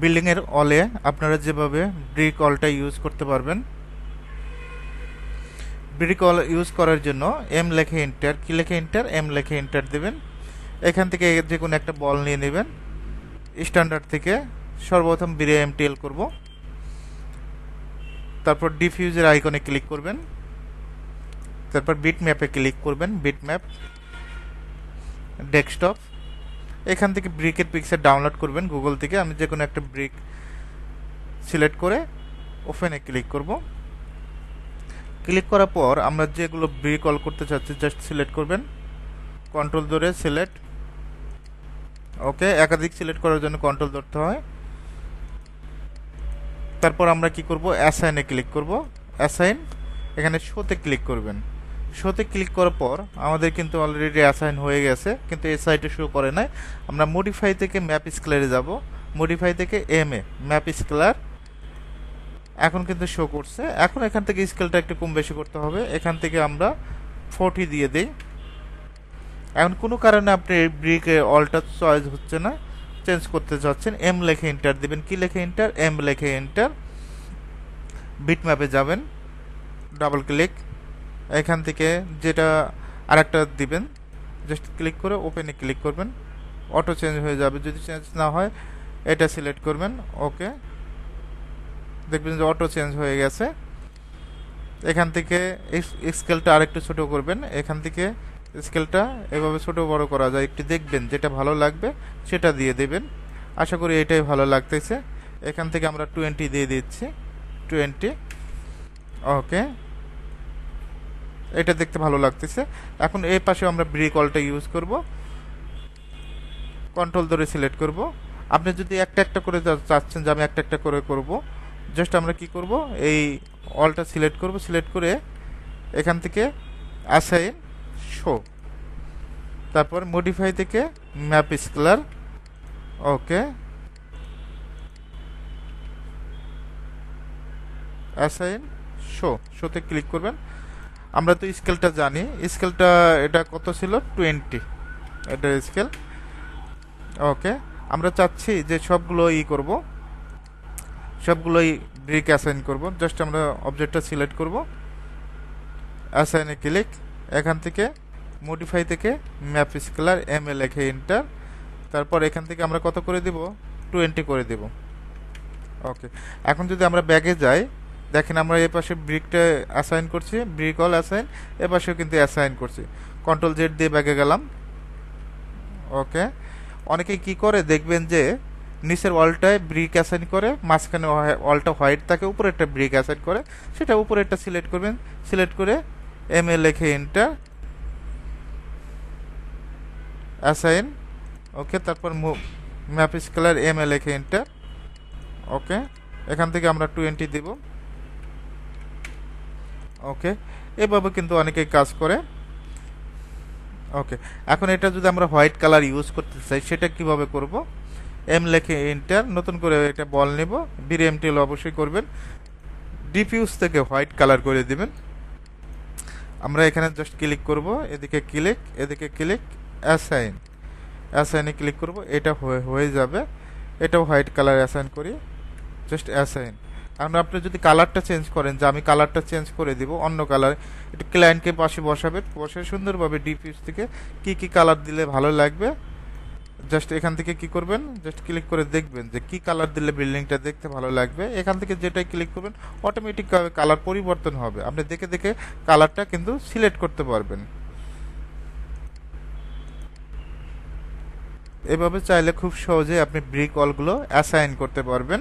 বিল্ডিংয়ের অলে আপনারা যেভাবে ব্রিক অলটা ইউজ করতে পারবেন ব্রিক অল ইউজ করার জন্য এম লেখে এন্টার কি লেখে এন্টার এম লেখে এন্টার দেবেন। এখান থেকে যে কোনো একটা বল নিয়ে নেবেন। স্ট্যান্ডার্ড থেকে সর্বপ্রথম বিরে এম এমটিএল করব। তারপর ডিফিউজের আইকনে ক্লিক করবেন। তারপর বিট ম্যাপে ক্লিক করবেন বিট ম্যাপ ডেস্কটপ এখান থেকে ব্রিকের পিকচার ডাউনলোড করবেন গুগল থেকে। আমি যে কোনো একটা ব্রিক সিলেক্ট করে ওপেনে ক্লিক করব। ক্লিক করার পর আমরা যেগুলো ব্রিক অল করতে চাচ্ছি জাস্ট সিলেক্ট করবেন। কন্ট্রোল ধরে সিলেক্ট ওকে একাধিক সিলেক্ট করার জন্য কন্ট্রোল ধরতে হয়। তারপর আমরা কি করব? অ্যাসাইনে ক্লিক করব। অ্যাসাইন এখানে শোতে ক্লিক করবেন। শোতে ক্লিক করার পর আমাদের কিন্তু অলরেডি অ্যাসাইন হয়ে গেছে, কিন্তু এই সাইটে শো করে নাই। আমরা মডিফাই থেকে ম্যাপ স্কেলারে যাব। মডিফাই থেকে এম এ ম্যাপ স্কেলার এখন কিন্তু শো করছে। এখন এখান থেকে স্কেলটা একটু কম বেশি করতে হবে। এখান থেকে আমরা ফোর্টি দিয়ে দিই। এখন কোনো কারণে আপনি ব্রিকে অলটা চয়েস হচ্ছে না। চেঞ্জ করতে চাচ্ছেন এম লেখে এন্টার দিবেন। কি লেখে এন্টার এম লেখে এন্টার বিট ম্যাপে যাবেন। ডাবল ক্লিক এখান থেকে যেটা আরেকটা দিবেন জাস্ট ক্লিক করে ওপেনে ক্লিক করবেন অটো চেঞ্জ হয়ে যাবে, যদি চেঞ্জ না হয়, এটা সিলেক্ট করবেন ওকে দেখবেন যে অটো চেঞ্জ হয়ে গেছে, এখান থেকে স্কেলটা আরেকটু ছোট করবেন, এখান থেকে স্কেলটা এভাবে ছোট বড় করা যায়, একটু দেখবেন যেটা ভালো লাগবে, সেটা দিয়ে দেবেন, আশা করি এটাই ভালো লাগতেছে, এখান থেকে আমরা টোয়েন্টি দিয়ে দিচ্ছি টোয়েন্টি ওকে এটা দেখতে ভালো লাগতেছে। এখন এই পাশে আমরা ব্রিক অলটা ইউজ করব। কন্ট্রোল ধরে সিলেক্ট করব। আপনি যদি একটা একটা করে চাচ্ছেন যে আমি একটা একটা করে করব জাস্ট আমরা কি করব? এই অলটা সিলেক্ট করব। সিলেক্ট করে এখান থেকে অ্যাসাইন শো তারপর মডিফাই থেকে map scalar okay assign show শোতে ক্লিক করবেন। আমরা তো স্কেলটা জানি। স্কেলটা এটা কত ছিল? টোয়েন্টি এটা স্কেল ওকে আমরা চাচ্ছি যে সবগুলো ই করব। সবগুলোই ব্রিক অ্যাসাইন করব। জাস্ট আমরা অবজেক্টটা সিলেক্ট করব। অ্যাসাইনে ক্লিক এখান থেকে মডিফাই থেকে ম্যাপ স্কেলার এম এ লেখে ইন্টার তারপর এখান থেকে আমরা কত করে দিব? টোয়েন্টি করে দেব। ওকে এখন যদি আমরা ব্যাগে যাই দেখেন আমরা এ পাশে ব্রিকটা অ্যাসাইন করছি, ব্রিক অল অ্যাসাইন এ পাশেও কিন্তু অ্যাসাইন করছি। কন্ট্রোল জেড দিয়ে ব্যাগে গেলাম। ওকে। অনেকে কি করে? দেখবেন যে নিচের ওয়ালটায় ব্রিক অ্যাসাইন করে, মাঝখানে ওয়ালটা হোয়াইট থাকে উপরে একটা ব্রিক অ্যাসাইন করে। সেটা উপরে একটা সিলেক্ট করবেন। সিলেক্ট করে এম এ লেখে এন্টার অ্যাসাইন ওকে, তারপর ম্যাপ স্কেলার এম এ লেখে এন্টার ওকে। এখান থেকে আমরা টোয়েন্টি দেব। ওকে এভাবে কিন্তু অনেকেই কাজ করে। ওকে এখন এটা যদি আমরা হোয়াইট কালার ইউজ করতে চাই, সেটা কীভাবে করব? এম লেখে এন্টার নতুন করে এটা বল নেব। বির এমটিএল অবশ্যই করবেন। ডিফিউজ থেকে হোয়াইট কালার করে দিবেন। আমরা এখানে জাস্ট ক্লিক করব। এদিকে ক্লিক এদিকে ক্লিক অ্যাসাইন অ্যাসাইনে ক্লিক করব। এটা হয়ে হয়ে যাবে। এটাও হোয়াইট কালার অ্যাসাইন করি। জাস্ট অ্যাসাইন এখন আপনি যদি কালারটা চেঞ্জ করেন, যে আমি কালারটা চেঞ্জ করে দিব, অন্য কালার একটু ক্লায়েন্টকে পাশে বসাবেন, বসে সুন্দরভাবে ডিফিউজ থেকে কি কি কালার দিলে ভালো লাগবে জাস্ট এখান থেকে কি করবেন জাস্ট ক্লিক করে দেখবেন যে কি কালার দিলে বিল্ডিংটা দেখতে ভালো লাগবে। এখান থেকে যেটাই ক্লিক করবেন অটোমেটিকভাবে কালার পরিবর্তন হবে। আপনি দেখে দেখে কালারটা কিন্তু সিলেক্ট করতে পারবেন। এভাবে চাইলে খুব সহজে আপনি ব্রিক অলগুলো অ্যাসাইন করতে পারবেন।